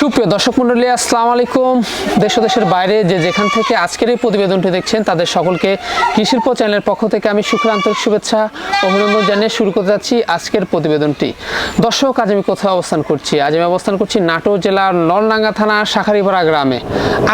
সুপ্রিয় দর্শক মন্ডলী আসসালামু আলাইকুম। দেশ দেশের বাইরে যে যেখান থেকে আজকের এই প্রতিবেদনটি দেখছেন, তাদের সকলকে কৃষিল্প চ্যানেলের পক্ষ থেকে আমি সুখের আন্তরিক শুভেচ্ছা, অভিনন্দন জানিয়ে শুরু করতে যাচ্ছি আজকের প্রতিবেদনটি। দর্শক, আজ আমি কোথাও অবস্থান করছি? আজ আমি অবস্থান করছি নাটোর জেলার নলডাঙ্গা থানার শাখারিপাড়া গ্রামে।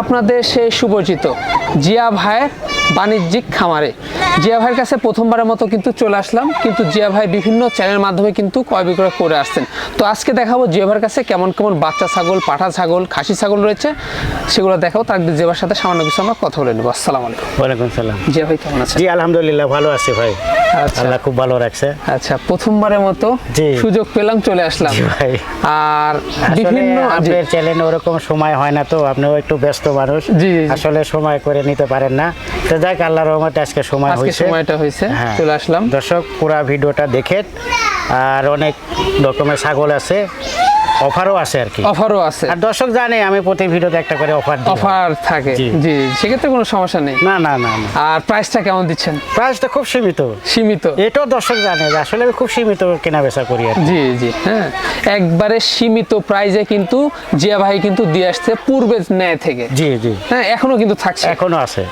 আপনাদের সেই সুপরিচিত জিয়া ভাইয়ের বাণিজ্যিক খামারে। জিয়া ভাইয়ের কাছে প্রথমবারের মতো কিন্তু চলে আসলাম কিন্তু জিয়া ভাই বিভিন্ন চ্যানেলের মাধ্যমে কিন্তু ক্রয় বিক্রয় করে আসছেন। তো আজকে দেখাবো জিয়া ভাইয়ের কাছে কেমন কেমন বাচ্চা ছাগল পাঠা ছাগল খাসি ছাগল রয়েছে সেগুলো দেখাবো তার জিয়া ভাইয়ের সাথে সামান্য কিছু আমরা কথা বলে নেব। আসসালামু আলাইকুম। ওয়ালাইকুম সালাম। জিয়া ভাই কেমন আছেন? জি আলহামদুলিল্লাহ ভালো আছি ভাই। আচ্ছা। আল্লাহ খুব ভালো রাখছে। আচ্ছা প্রথমবারের মতো সুযোগ পেলাম চলে আসলাম। ভাই। আর বিভিন্ন আপনার চ্যানেলে ওরকম সময় হয় না তো আপনিও একটু ব্যস্ত মানুষ। আসলে সময় করে নিতে পারেন না। তো যাক আল্লাহর রহমতে আজকে সময় আজকে হয়েছে। সময়টা হয়েছে হ্যাঁ। চলে আসলাম। দর্শক পুরা ভিডিওটা দেখে আর অনেক রকমের ছাগল আছে। অফারও আছে আর কি। অফারও আছে। আর দর্শক জানে আমি প্রতি ভিডিওতে একটা করে অফার দিই অফার থাকে। জি। সেক্ষেত্রে কোনো সমস্যা নেই। না না না আর প্রাইসটা কেমন দিচ্ছেন? প্রাইসটা খুব সীমিত। সীমিত। এটাও দর্শক জানে যে আসলে আমি খুব সীমিত কেনা বেচা করি আর জি জি হ্যাঁ। একবারে সীমিত প্রাইজে কিন্তু জিয়া ভাই কিন্তু দিয়ে আসছে পূর্বে ন্যায় থেকে। জি জি। হ্যাঁ এখনও কিন্তু থাকছে। এখনও আছে।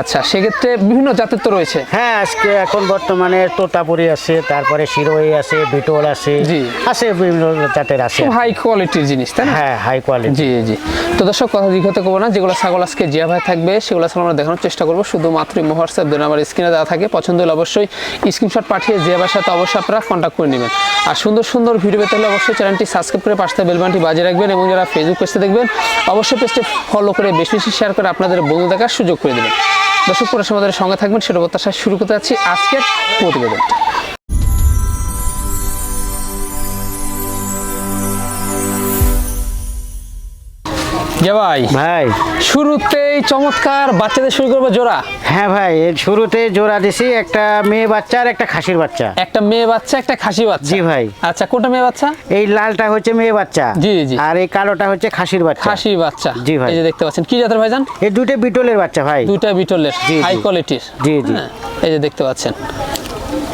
আচ্ছা সেক্ষেত্রে বিভিন্ন জাতের তো রয়েছে। হ্যাঁ আজকে এখন বর্তমানে তোতাপুরি আছে তারপরে শিরোই আছে বিটল আছে জি। আছে বিভিন্ন জাতের আছে। খুব হাই কোয়ালিটির জিনিস তাই না? হ্যাঁ হাই কোয়ালিটি। জি জি। তো দর্শক কথা দীর্ঘত করব না যেগুলো ছাগল আজকে জিয়া ভাই থাকবে সেগুলো ছাগল আমরা দেখানোর চেষ্টা করব। শুধুমাত্র হোয়াটসঅ্যাপ দুই নাম্বার স্ক্রিনে দেওয়া থাকে পছন্দ হলে অবশ্যই স্ক্রিনশট পাঠিয়ে জিয়া ভাইয়ের সাথে অবশ্যই আপনারা কন্ট্যাক্ট করে নেবেন। আর সুন্দর সুন্দর ভিডিও পেতে হলে অবশ্যই চ্যানেলটি সাবস্ক্রাইব করে পাশে বেলবানটি বাজিয়ে রাখবেন এবং যারা ফেসবুক পেজে দেখবেন অবশ্যই পেজটি ফলো করে বেশি বেশি শেয়ার করে আপনাদের বন্ধু দেখার সুযোগ করে দেবেন। দর্শক পুরো আমাদের সঙ্গে থাকবেন সেটা প্রত্যাশা শুরু করতে যাচ্ছি আজকের প্রতিবেদন যে ভাই? ভাই। শুরুতেই চমৎকার বাচ্চাদের শুরু করব জোড়া। হ্যাঁ ভাই এর শুরুতে জোড়া দিছি একটা মেয়ে বাচ্চা আর একটা খাসির বাচ্চা। একটা মেয়ে বাচ্চা একটা খাসি বাচ্চা। জি ভাই। আচ্ছা কোনটা মেয়ে বাচ্চা? এই লালটা হচ্ছে মেয়ে বাচ্চা। জি, জি। আর এই কালোটা হচ্ছে খাসির বাচ্চা। খাসি বাচ্চা। জি ভাই। এই যে দেখতে পাচ্ছেন কি জাতের ভাইজান? এই দুটো বিটলের বাচ্চা ভাই। দুইটা বিটলের জি, হাই। কোয়ালিটির জি, জি। এই যে দেখতে পাচ্ছেন।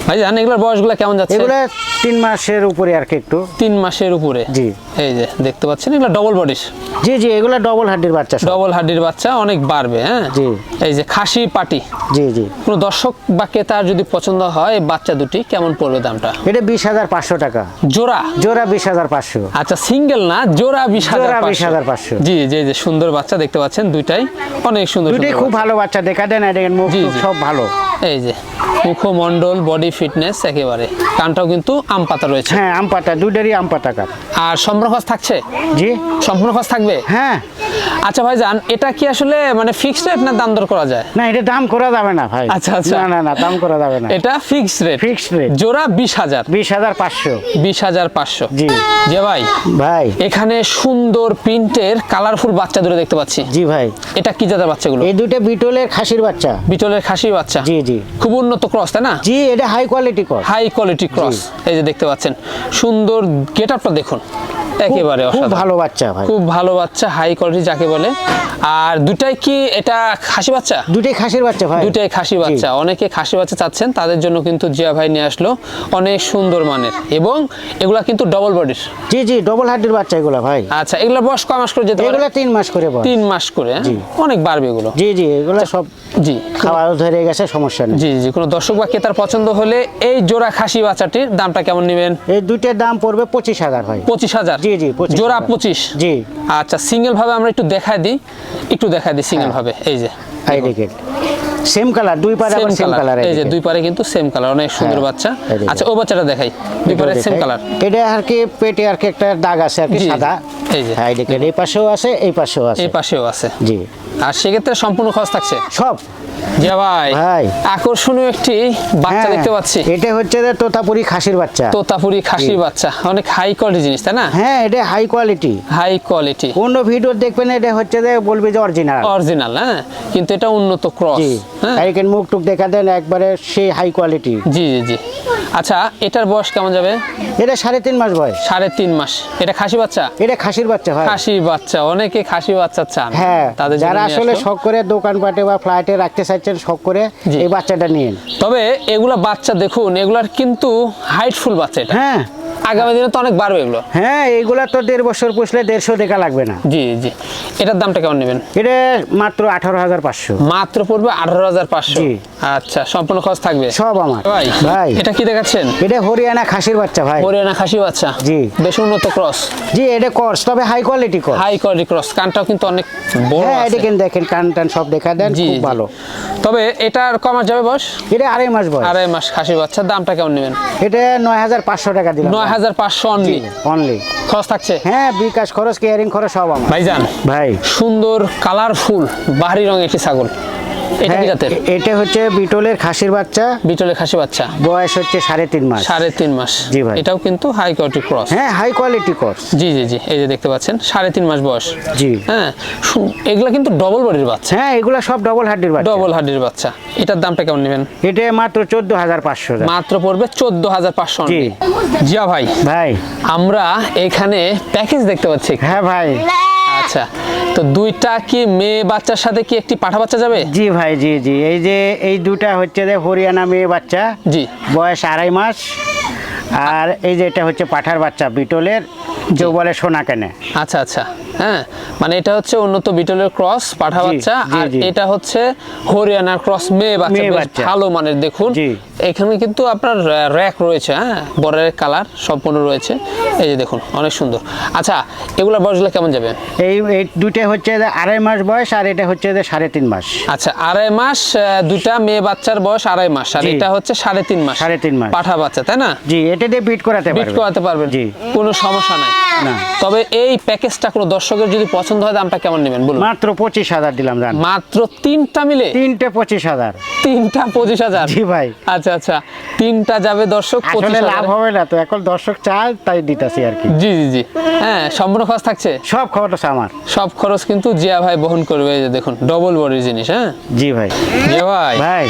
ভাইজান এগুলোর বয়সগুলো কেমন যাচ্ছে? এগুলা তিন মাসের উপরে আর কি একটু। তিন মাসের উপরে? জি। এই যে দেখতে পাচ্ছেন এগুলো ডবল বডির জি জি এগুলা ডবল হাড্ডির বাচ্চা ডবল হাড্ডির বাচ্চা অনেক বাড়বে হ্যাঁ? জি। এই যে খাসি পাটি? জি জি। কোনো দর্শক বা ক্রেতার যদি পছন্দ হয় বাচ্চা দুটি কেমন পড়বে দামটা? এটা বিশ হাজার পাঁচশো টাকা। জোড়া? জোড়া বিশ হাজার পাঁচশো। আচ্ছা সিঙ্গেল না জোড়া বিশ হাজার জোড়া পাঁচশো। 20,500 জি জি যে সুন্দর বাচ্চা দেখতে পাচ্ছেন দুইটাই। অনেক সুন্দর দুটোই খুব ভালো বাচ্চা দেখা দেন জি। সব ভালো। এই যে মুখমণ্ডল বডি ফিটনেস একেবারে। কানটাও কিন্তু আম পাতা রয়েছে। হ্যাঁ আম পাতা দুইটারই আম পাতা কাট আর সম্পূর্ণ খরচ থাকছে? জি। সম্পূর্ণ খরচ থাকবে? হ্যাঁ। আচ্ছা ভাই জান এটা কি আসলে মানে ফিক্সড রেট না দাম দর করা যায়? না এটা দাম করা যাবে না ভাই। আচ্ছা, আচ্ছা। না না না দাম করা যাবে না। এটা ফিক্সড রেট ফিক্সড রেট জোড়া বিশ হাজার। বিশ হাজার পাঁচশো। বিশ হাজার পাঁচশো। জি। যে ভাই ভাই। এখানে সুন্দর প্রিন্টের কালারফুল বাচ্চা দুটো দেখতে পাচ্ছি। জি ভাই। এটা কি জাতের বাচ্চাগুলো? এই দুটো বিটলের খাসির বাচ্চা। বিটলের খাসির বাচ্চা। জি জি। খুব উন্নত ক্রস তাই না? জি এটা হাই কোয়ালিটি কর হাই কোয়ালিটি ক্রস এই যে দেখতে পাচ্ছেন সুন্দর গেট আপটা দেখুন একেবারে খুব অসাধারণ। ভালো বাচ্চা ভাই। খুব ভালো বাচ্চা হাই কোয়ালিটি যাকে বলে। আর দুটাই কি এটা খাসি বাচ্চা? দুটোই খাসির বাচ্চা ভাই। দুটাই খাসি বাচ্চা। অনেকে খাসি বাচ্চা চাচ্ছেন তাদের জন্য কিন্তু জিয়া ভাই নিয়ে আসলো অনেক সুন্দর মানের। এবং এগুলা কিন্তু ডবল বডির জি জি ডবল হাড্ডির বাচ্চা এগুলা ভাই। আচ্ছা এগুলা বয়স কয় মাস করে যেতে পারে? এগুলা তিন মাস করে বয়স। তিন মাস করে হ্যাঁ? অনেক বাড়বে এগুলো। জি জি এগুলা সব জি। খাওয়াও ধরে গেছে সমস্যা নেই। জি জি কোনো দর্শক বা ক্রেতার পছন্দ হলে এই জোড়া খাসি বাচ্চাটির দামটা কেমন নেবেন? এই দুইটার দাম পড়বে পঁচিশ হাজার ভাই। পঁচিশ হাজার? জি, জি, জোড়া পঁচিশ? জি। আচ্ছা সিঙ্গেল ভাবে আমরা একটু দেখাই দিই। একটু দেখা দিই সিঙ্গেল ভাবে এই যে। এই দেখেন সেম কালার দুই পারে আবার সেম কালার এই যে দুই পারে কিন্তু সেম কালার অনেক সুন্দর হ্যাঁ, বাচ্চা। আচ্ছা ও বাচ্চাটা দেখাই। দুই পারে সেম কালার এটা আর কি পেটে আর কি একটা দাগ আছে আর কি সাদা। এই যে। হাই দেখেন এই পাশেও আছে এই পাশেও আছে। এই পাশেও আছে। জি। আর সেক্ষেত্রে সম্পূর্ণ খরচ থাকছে? সব। জি ভাই ভাই। আকর্ষণীয় একটি বাচ্চা হ্যাঁ, দেখতে পাচ্ছি। এটা হচ্ছে যে তোতাপুরি খাসির বাচ্চা। তোতাপুরি খাসি বাচ্চা। অনেক হাই কোয়ালিটি জিনিস তাই না? হ্যাঁ এটা হাই কোয়ালিটি হাই কোয়ালিটি কোন ভিডিও দেখবেন এটা হচ্ছে যে বলবে যে অরিজিনাল অরিজিনাল হ্যাঁ? কিন্তু এটা উন্নত ক্রস হ্যাঁ? এখানে মুখ টুক দেখা দেন একবারে সেই হাই কোয়ালিটি জি জি জি। আচ্ছা এটার বয়স কেমন যাবে? এটা সাড়ে তিন মাস বয়স। সাড়ে তিন মাস। এটা খাসি বাচ্চা? এটা খাসির বাচ্চা ভাই খাসি বাচ্চা। অনেকে খাসি বাচ্চা চান। হ্যাঁ তাদের যারা আসলে শখ করে দোকানপাটে বা ফ্লাইটে রাখতে চাইছেন শখ করে। এই বাচ্চাটা নিয়ে। তবে এগুলা বাচ্চা দেখুন এগুলার কিন্তু হাইটফুল বাচ্চা এটা। হ্যাঁ। আগামী দিনে তো অনেক বাড়বে এগুলো। হ্যাঁ এইগুলা তো দেড় বছর পুষলে দেড়শো দেখা লাগবে না। জি জি। এটার দামটা কেমন নেবেন? এটা মাত্র আঠারো হাজার পাঁচশো। মাত্র পড়বে আঠারো হাজার পাঁচশো? আচ্ছা সম্পূর্ণ খরচ থাকবে? সব আমার ভাই ভাই। এটা কি দেখাচ্ছেন? এটা হরিয়ানা খাসির বাচ্চা ভাই। হরিয়ানা খাসি বাচ্চা? জি। বেশ উন্নত ক্রস। জি এটা কর্স তবে high quality cross. High quality cross. কানটাও কিন্তু অনেক বড় হ্যাঁ এটা কিন্তু দেখেন কান টান সব দেখা দেন খুব ভালো। তবে এটার কমা যাবে বয়স? এটা আড়াই মাস বয়স। আড়াই মাস খাসির বাচ্চার দামটা কেমন নেবেন? এটা নয় হাজার পাঁচশো টাকা দিলাম। নয় হাজার পাঁচশো অনলি অনলি খরচ থাকছে? হ্যাঁ বিকাশ খরচ কেয়ারিং খরচ সব আমার। ভাইজান ভাই। সুন্দর কালারফুল বাহারি রঙের একটি ছাগল। এটা কি হ্যাঁ, জাতের? এটা হচ্ছে বিটলের খাসির বাচ্চা। বিটলের খাসি বাচ্চা। বয়স হচ্ছে সাড়ে তিন মাস। সাড়ে তিন মাস। জি ভাই। এটাও কিন্তু হাই কোয়ালিটি ক্রস হ্যাঁ হাই কোয়ালিটি কর্স জি জি জি এই যে দেখতে পাচ্ছেন সাড়ে তিন মাস বয়স। জি। হ্যাঁ এগুলা কিন্তু ডবল বডির বাচ্চা। হ্যাঁ এগুলা সব ডবল হাড্ডির বাচ্চা। ডবল হার্ডির বাচ্চা। এটার দামটা কেমন নেবেন? এটা মাত্র চোদ্দ হাজার পাঁচশো মাত্র পড়বে চোদ্দ হাজার পাঁচশো জি। জিয়া ভাই। ভাই। আমরা এখানে প্যাকেজ দেখতে পাচ্ছি। হ্যাঁ ভাই। আচ্ছা তো দুইটা কি মেয়ে বাচ্চার সাথে কি একটি পাঠা বাচ্চা যাবে? জি ভাই জি জি। এই যে এই দুটা হচ্ছে যে হরিয়ানা মেয়ে বাচ্চা। জি। বয়স আড়াই মাস। আর এই যে এটা হচ্ছে পাঠার বাচ্চা বিটলের যে বলে সোনা কেনে। আচ্ছা আচ্ছা। হ্যাঁ? মানে এটা হচ্ছে উন্নত বিটলের ক্রস পাঠা বাচ্চা আর এটা হচ্ছে হরিয়ানার ক্রস মেয়ে বাচ্চা। ভালো মানের দেখুন। এখানে কিন্তু আপনার র্যাক রয়েছে হ্যাঁ? বরের কালার সম্পূর্ণ রয়েছে। এই যে দেখুন অনেক সুন্দর। আচ্ছা এগুলোর বয়সগুলো কেমন যাবে? এই দুইটা হচ্ছে আড়াই মাস বয়স আর এটা হচ্ছে সাড়ে তিন মাস। আচ্ছা আড়াই মাস দুইটা মেয়ে বাচ্চার বয়স আড়াই মাস আর এটা হচ্ছে সাড়ে তিন মাস। সাড়ে তিন মাস। পাঠা বাচ্চা তাই না? জি এটা দিয়ে বিট করাতে বিট করাতে পারবেন। জি। কোনো সমস্যা নাই। না। তবে এই প্যাকেজটা কোনো দর্শকের যদি পছন্দ হয় দামটা কেমন নেবেন? বলুন। মাত্র পঁচিশ হাজার দিলাম জান। মাত্র তিনটা মিলে? তিনটে পঁচিশ হাজার। তিনটা পঁচিশ হাজার? জি ভাই। আচ্ছা আচ্ছা। তিনটা যাবে দর্শক আসলে লাভ হবে না তো এখন দর্শক চায় তাই দিতেছি আর কি। জি জি জি। হ্যাঁ সম্পূর্ণ খরচ থাকছে? সব খরচ আমার। সব খরচ কিন্তু জিয়া ভাই বহন করবে এই যে দেখুন ডবল বডির জিনিস হ্যাঁ? জি ভাই। জিয়া ভাই। ভাই।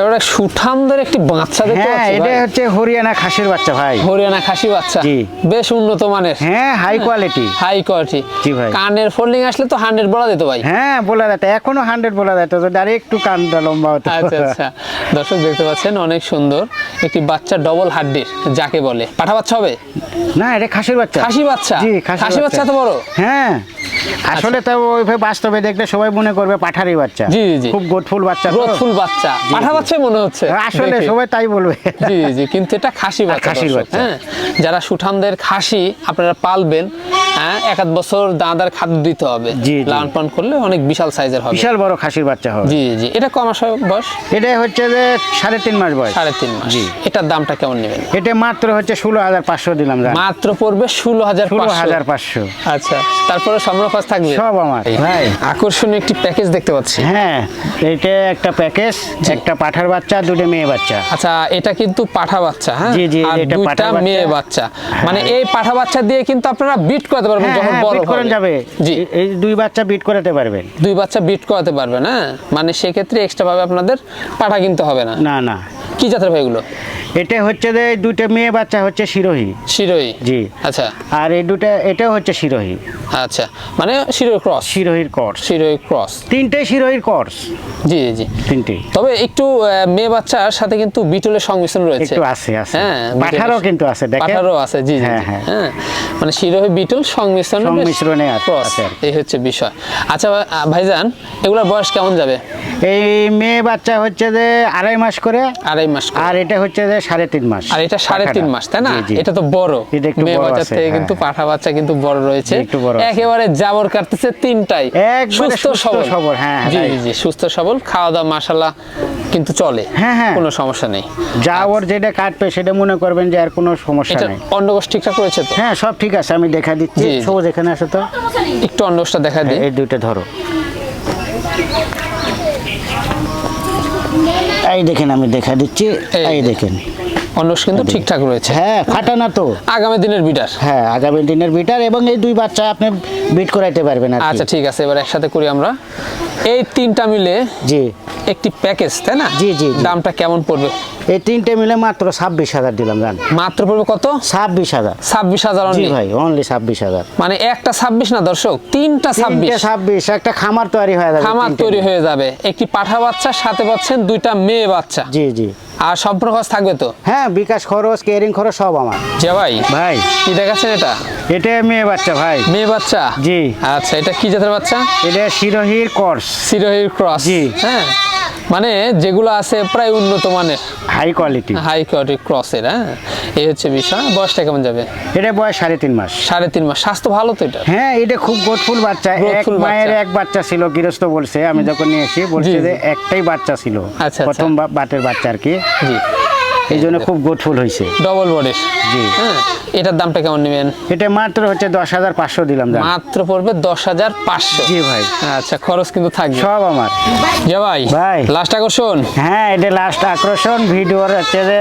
এবারে সুঠামদের একটি বাচ্চা দেখতে হ্যাঁ এটা হচ্ছে হরিয়ানা খাসির বাচ্চা ভাই। হরিয়ানা খাসি বাচ্চা। জি। বেশ উন্নত মানের। হ্যাঁ হাই কোয়ালিটি হাই কোয়ালিটি জি ভাই। কানের ফোল্ডিং আসলে তো হান্ড্রেড বলা যেত ভাই। হ্যাঁ বলা যেত। এখনও হান্ড্রেড বলা যেত যদি আর একটু কানটা লম্বা হতো। আচ্ছা আচ্ছা। দর্শক দেখতে পাচ্ছেন অনেক সুন্দর। একটি বাচ্চা ডবল হাড্ডির যাকে বলে। পাঠা বাচ্চা হবে? না এটা খাসির বাচ্চা। খাসি বাচ্চা? জি খাসি বাচ্চা তো বড়। হ্যাঁ। আসলে তো ওইভাবে বাস্তবে দেখলে সবাই মনে করবে পাঠারি বাচ্চা। জি, জি। খুব গোটফুল বাচ্চা। গোটফুল বাচ্চা। পাঠা বাচ্চাই মনে হচ্ছে। আসলে সবাই তাই বলবে। জি জি। কিন্তু এটা খাসি বাচ্চা খাসির বাচ্চা। হ্যাঁ? যারা সুঠামদের খাসি আপনারা পালবেন। হ্যাঁ এক আধ বছর দাঁদার খাদ্য দিতে হবে। লালন পালন করলে অনেক বিশাল সাইজের হবে। বিশাল বড় খাসির বাচ্চা হবে। জি জি এটা কম আসা বয়স? এটা হচ্ছে যে সাড়ে তিন মাস বয়স। সাড়ে তিন মাস। জি। এটার দামটা কেমন নেবেন? এটা মাত্র হচ্ছে ষোলো হাজার পাঁচশো দিলাম মাত্র পড়বে ষোলো হাজার ষোলো হাজার পাঁচশো। আচ্ছা তারপরে থাকবে? সব আমার ভাই। আকর্ষণীয় একটি প্যাকেজ দেখতে পাচ্ছি। হ্যাঁ এটা একটা প্যাকেজ একটা পাঠার বাচ্চা দুটো মেয়ে বাচ্চা। আচ্ছা এটা কিন্তু পাঠা বাচ্চা হ্যাঁ? জি, জি, এটা পাঠা। মেয়ে বাচ্চা। মানে এই পাঠা বাচ্চা দিয়ে কিন্তু আপনারা বিট করাতে পারবেন হ্যাঁ যখন হ্যাঁ বড় করেন যাবে। জি। এই- এই দুই বাচ্চা বিট করাতে পারবেন। দুই বাচ্চা বিট করাতে পারবেন হ্যাঁ? মানে সেক্ষেত্রে এক্সট্রা ভাবে আপনাদের পাঠা কিনতে হবে না। না না। কি জাতের ভাইগুলো এটা হচ্ছে যে দুইটা মেয়ে বাচ্চা হচ্ছে শিরোহী। শিরোহী? জি। আচ্ছা। আর এই দুটা এটাও হচ্ছে শিরোহী। আচ্ছা মানে শিরোই ক্রস শিরোহীর কোর্স শিরোই ক্রস তিনটে শিরোহীর কোর্স জি জি তিনটে। তবে একটু মেয়ে বাচ্চার সাথে কিন্তু বিটলের সংমিশ্রণ রয়েছে। একটু আছে আছে। হ্যাঁ পাঠারও কিন্তু আছে দেখেন। পাঠারও আছে জি জি হ্যাঁ, জি, হ্যাঁ। হ্যাঁ। মানে শিরোহি বিটল সংমিশ্রণে সংমিশ্রণে আছে-। এই হচ্ছে বিষয়। আচ্ছা ভাইজান এগুলোর বয়স কেমন যাবে? এই মেয়ে বাচ্চা হচ্ছে যে আড়াই মাস করে আড়াই মাস আর এটা হচ্ছে যে সাড়ে তিন মাস। আর এটা সাড়ে তিন মাস তাই না? জি, জি। এটা তো বড়। মেয়ে বাচ্চার থেকে হ্যাঁ, কিন্তু। পাঠা বাচ্চা কিন্তু বড় রয়েছে। একটু বড়। একেবারে জাবর কাটতেছে তিনটাই। একবারে সুস্থ সবল, হ্যাঁ, জি জি জি সুস্থ সবল। খাওয়া দাওয়া মাসাল্লাহ কিন্তু চলে। হ্যাঁ, হ্যাঁ। কোনো সমস্যা নেই। ওর যেটা কাটবে সেটা মনে করবেন যে আর কোনো সমস্যা নেই। অন্ডকোষ ঠিকঠাক রয়েছে তো? হ্যাঁ সব ঠিক আছে আমি দেখা দিচ্ছি। সবুজ এখানে আসো তো? একটু অন্ডকোষটা দেখা দিই। এই দুইটা ধরো। এই দেখেন আমি দেখা দিচ্ছি। এই দেখেন। অন্ডকোষ কিন্তু ঠিকঠাক রয়েছে। হ্যাঁ ফাটা না তো। আগামী দিনের বিটার। হ্যাঁ আগামী দিনের বিটার এবং এই দুই বাচ্চা আপনি বিট করাইতে পারবেন আচ্ছা ঠিক আছে এবার একসাথে করি আমরা। এই তিনটা মিলে জি। একটি প্যাকেজ তাই না? জি, জি। দামটা কেমন পড়বে? এই তিনটে মিলে মাত্র ছাব্বিশ হাজার দিলাম জান। মাত্র পড়বে কত? ছাব্বিশ হাজার। ছাব্বিশ হাজার জি ভাই অনলি ছাব্বিশ হাজার। মানে একটা ছাব্বিশ না দর্শক? তিনটা ছাব্বিশ। ছাব্বিশ একটা খামার তৈরি হয়ে যাবে খামার তৈরি হয়ে যাবে। একটি পাঠা বাচ্চা সাথে পাচ্ছেন দুইটা মেয়ে বাচ্চা। জি জি। আর সম্পূর্ণ খরচ থাকবে তো? হ্যাঁ বিকাশ খরচ কেয়ারিং খরচ সব আমার। যে ভাই। ভাই। কি দেখাচ্ছেন এটা? এটা মেয়ে বাচ্চা ভাই। মেয়ে বাচ্চা? জি। আচ্ছা এটা কি জাতের বাচ্চা? এটা শিরোহির কোর্স। সিরোহির ক্রস। জি। হ্যাঁ। মানে যেগুলো আছে প্রায় উন্নত মানের। হাই কোয়ালিটি হাই কোয়ালিটি ক্রসের হ্যাঁ? এই হচ্ছে বিষয় বয়সটা কেমন যাবে? এটা বয়স সাড়ে তিন মাস। সাড়ে তিন মাস। স্বাস্থ্য ভালো তো এটা? হ্যাঁ এটা খুব গোটফুল বাচ্চা। এক মায়ের এক বাচ্চা ছিল গৃহস্থ বলছে। আমি যখন নিয়ে এসি বলছে যে একটাই বাচ্চা ছিল। আচ্ছা। প্রথম বা- বাটের বাচ্চা আর কি। জি। এই জন্য খুব গোটফুল হয়েছে ডবল বডির জি। হ্যাঁ এটার দামটা কেমন নেবেন? এটা মাত্র হচ্ছে দশ হাজার পাঁচশো দিলাম মাত্র পড়বে দশ হাজার পাঁচশো। জি ভাই। আচ্ছা খরচ কিন্তু থাকবে। সব আমার। যে ভাই ভাই। লাস্ট আকর্ষণ? হ্যাঁ এটা লাস্ট আকর্ষণ। ভিডিওর হচ্ছে যে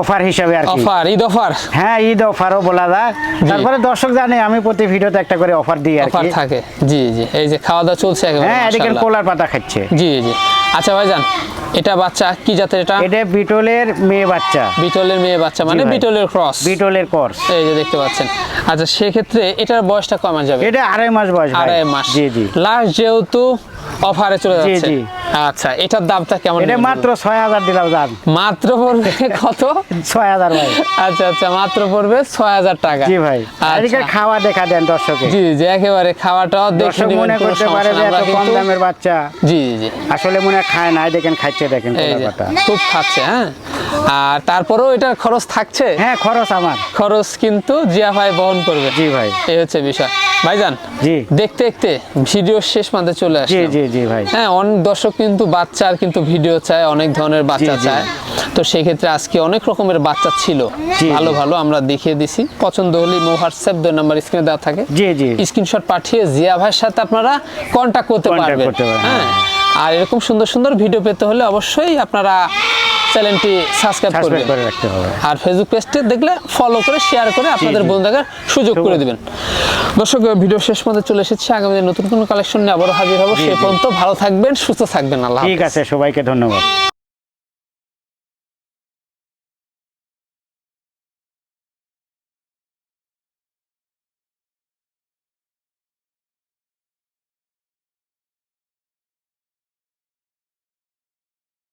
অফার হিসাবে আর কি। অফার ঈদ অফার হ্যাঁ ঈদ অফারও বলা যায়। তারপরে দর্শক জানে আমি প্রতি ভিডিওতে একটা করে অফার দিই আর অফার কি। থাকে। জি জি। এই যে খাওয়া দাওয়া চলছে হ্যাঁ এদিকে। পোলার পাতা খাচ্ছে। জি জি। আচ্ছা ভাইজান এটা বাচ্চা কি জাতের এটা? এটা বিটলের মেয়ে বাচ্চা। বিটলের মেয়ে বাচ্চা মানে বিটলের ক্রস? বিটলের ক্রস। এই যে দেখতে পাচ্ছেন। আচ্ছা সেক্ষেত্রে এটার বয়সটা কমা যাবে? এটা আড়াই মাস বয়স আড়াই মাস। জি জি। লাস্ট যেহেতু অফারে চলে যাচ্ছে। জি, জি। আচ্ছা এটার দামটা কেমন এটা মাত্র ছয় হাজার দিলাম দাম। মাত্র পড়বে কত? ছয় হাজার ভাই। আচ্ছা আচ্ছা মাত্র পড়বে ছয় হাজার টাকা। জি ভাই। এদিকে আচ্ছা খাওয়া দেখা দেন দর্শকে। জি জি একেবারে খাওয়াটাও দেখে মনে করতে পারে যে এত কম দামের বাচ্চা। জি জি আসলে মনে খায় না দেখেন খাচ্ছে দেখেন পাতা খুব খাচ্ছে হ্যাঁ? আর তারপরেও এটার খরচ থাকছে? হ্যাঁ খরচ আমার। খরচ কিন্তু জিয়া ভাই বহন করবে। জি ভাই। এই হচ্ছে বিষয়। ভাইজান জি। দেখতে দেখতে ভিডিও শেষ মাঝে চলে জি আসে জি জি ভাই। হ্যাঁ অনেক দর্শক কিন্তু বাচ্চার কিন্তু ভিডিও চায় অনেক ধরনের বাচ্চা চায়। তো সেই ক্ষেত্রে আজকে অনেক রকমের বাচ্চা ছিল। ভালো ভালো আমরা দেখিয়ে দিছি। পছন্দ হলে মো হোয়াটসঅ্যাপ দুই নাম্বার স্ক্রিনে দেওয়া থাকে। জি জি। স্ক্রিনশট পাঠিয়ে জিয়া ভাইয়ের সাথে আপনারা কন্ট্যাক্ট করতে পারবেন, হ্যাঁ। আর এরকম সুন্দর সুন্দর ভিডিও পেতে হলে অবশ্যই আপনারা চ্যানেলটি সাবস্ক্রাইব করে রাখতে হবে। আর ফেসবুক পেজটি দেখলে ফলো করে শেয়ার করে আপনাদের বন্ধুদের বন্ধু দেখার সুযোগ করে দিবেন। দর্শক ভিডিও শেষ পর্যন্ত চলে এসেছি। আগামী নতুন কোনো কালেকশন নিয়ে আবারও হাজির হব। সে পর্যন্ত ভালো থাকবেন সুস্থ থাকবেন। আল্লাহ ঠিক আছে সবাইকে ধন্যবাদ।